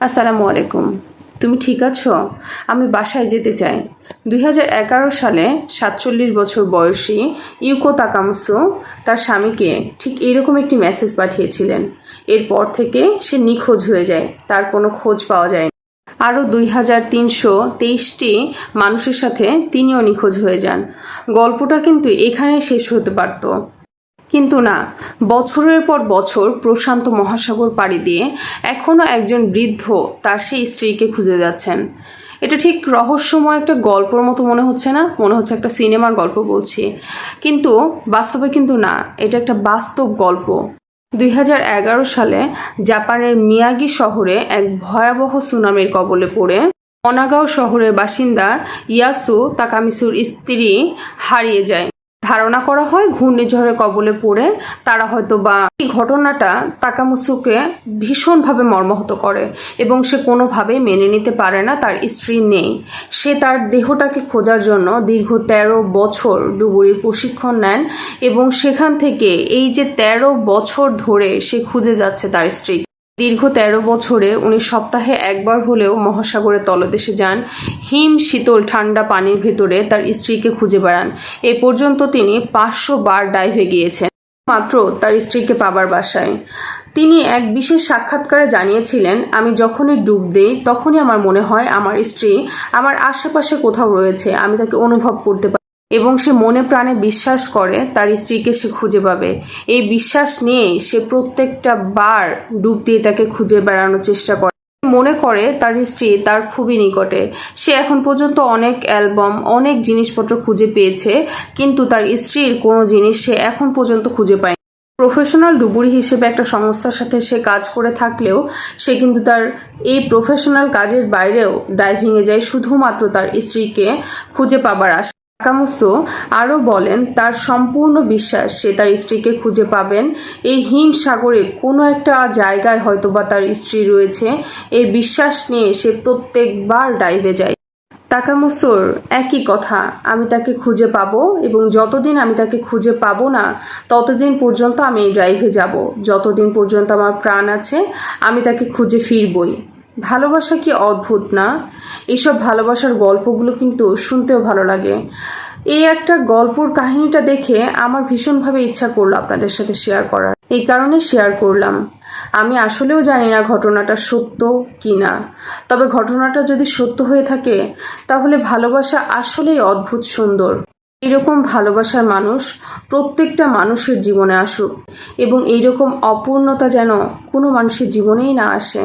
আসসালামু আলাইকুম। তুমি ঠিক আছো? আমি বাসায় যেতে চাই। দুই হাজার এগারো সালে সাতচল্লিশ বছর বয়সী ইউকো তাকামসু তার স্বামীকে ঠিক এরকম একটি মেসেজ পাঠিয়েছিলেন। এরপর থেকে সে নিখোঁজ হয়ে যায়। তার কোনো খোঁজ পাওয়া যায় আরও দুই হাজার তিনশো তেইশটি মানুষের সাথে তিনিও নিখোঁজ হয়ে যান। গল্পটা কিন্তু এখানে শেষ হতে পারত। কিন্তু না, বছরের পর বছর প্রশান্ত মহাসাগর পাড়ি দিয়ে এখনও একজন বৃদ্ধ তার সেই স্ত্রীকে খুঁজে যাচ্ছেন। এটা ঠিক রহস্যময় একটা গল্পর মতো মনে হচ্ছে না? মনে হচ্ছে একটা সিনেমার গল্প বলছি। কিন্তু বাস্তবে কিন্তু না, এটা একটা বাস্তব গল্প। দুই হাজার এগারো সালে জাপানের মিয়াগি শহরে এক ভয়াবহ সুনামির কবলে পড়ে অনাগাঁও শহরের বাসিন্দা ইয়াসু তাকামিসুর স্ত্রী হারিয়ে যায়। ধারণা করা হয় ঘূর্ণিঝড়ের কবলে পড়ে তারা হয়তো বা এই ঘটনাটা তাকামুসুকে ভীষণভাবে মর্মাহত করে এবং সে কোনোভাবেই মেনে নিতে পারে না, তার স্ত্রী নেই। সে তার দেহটাকে খোঁজার জন্য দীর্ঘ ১৩ বছর ডুবুরির প্রশিক্ষণ নেন এবং সেখান থেকে এই যে ১৩ বছর ধরে সে খুঁজে যাচ্ছে তার স্ত্রী দীর্ঘ ১৩ বছরে উনি সপ্তাহে একবার হলেও মহাসাগরের তলদেশে যান। হিম শীতল ঠান্ডা পানির ভেতরে তার স্ত্রীকে খুঁজে বেড়ান। এ পর্যন্ত তিনি পাঁচশো বার ডাইভে গিয়েছেন, মাত্র তার স্ত্রীকে পাবার বাসায়। তিনি এক বিশেষ সাক্ষাৎকারে জানিয়েছিলেন, আমি যখনই ডুব দিই, তখনই আমার মনে হয় আমার স্ত্রী আমার আশেপাশে কোথাও রয়েছে, আমি তাকে অনুভব করতে পারি। এবং সে মনে প্রাণে বিশ্বাস করে, তার স্ত্রীকে সে খুঁজে পাবে। এই বিশ্বাস নিয়ে সে প্রত্যেকটা বার ডুব দিয়ে তাকে খুঁজে বেড়ানোর চেষ্টা করে। মনে করে তার স্ত্রী তার খুবই নিকটে। সে এখন পর্যন্ত অনেক অ্যালবাম, অনেক জিনিসপত্র খুঁজে পেয়েছে, কিন্তু তার স্ত্রীর কোনো জিনিস সে এখন পর্যন্ত খুঁজে পায় প্রফেশনাল ডুবুরি হিসেবে একটা সংস্থার সাথে সে কাজ করে থাকলেও, সে কিন্তু তার এই প্রফেশনাল কাজের বাইরেও ডাইভিংয়ে যায়, শুধুমাত্র তার স্ত্রীকে খুঁজে পাবার আশা। নাকামুসো আরও বলেন, তার সম্পূর্ণ বিশ্বাস সে তার স্ত্রীকে খুঁজে পাবেন। এই হিম সাগরে কোনো একটা জায়গায় হয়তোবা তার স্ত্রী রয়েছে। এই বিশ্বাস নিয়ে সে প্রত্যেকবার ডাইভে যায়। তাকামুসোর একই কথা, আমি তাকে খুঁজে পাবো এবং যতদিন আমি তাকে খুঁজে পাবো না, ততদিন পর্যন্ত আমি এই ড্রাইভে যাব। যতদিন পর্যন্ত আমার প্রাণ আছে, আমি তাকে খুঁজে ফিরবই। ভালোবাসা কি অদ্ভুত না? এইসব ভালোবাসার গল্পগুলো কিন্তু শুনতেও ভালো লাগে। এই একটা গল্পর কাহিনীটা দেখে আমার ভীষণভাবে ইচ্ছা করল আপনাদের সাথে শেয়ার করার। এই কারণে শেয়ার করলাম। আমি আসলেও জানি না ঘটনাটা সত্য কি না তবে ঘটনাটা যদি সত্য হয়ে থাকে, তাহলে ভালোবাসা আসলেই অদ্ভুত সুন্দর। এরকম ভালোবাসার মানুষ প্রত্যেকটা মানুষের জীবনে আসুক এবং এইরকম অপূর্ণতা যেন কোনো মানুষের জীবনেই না আসে।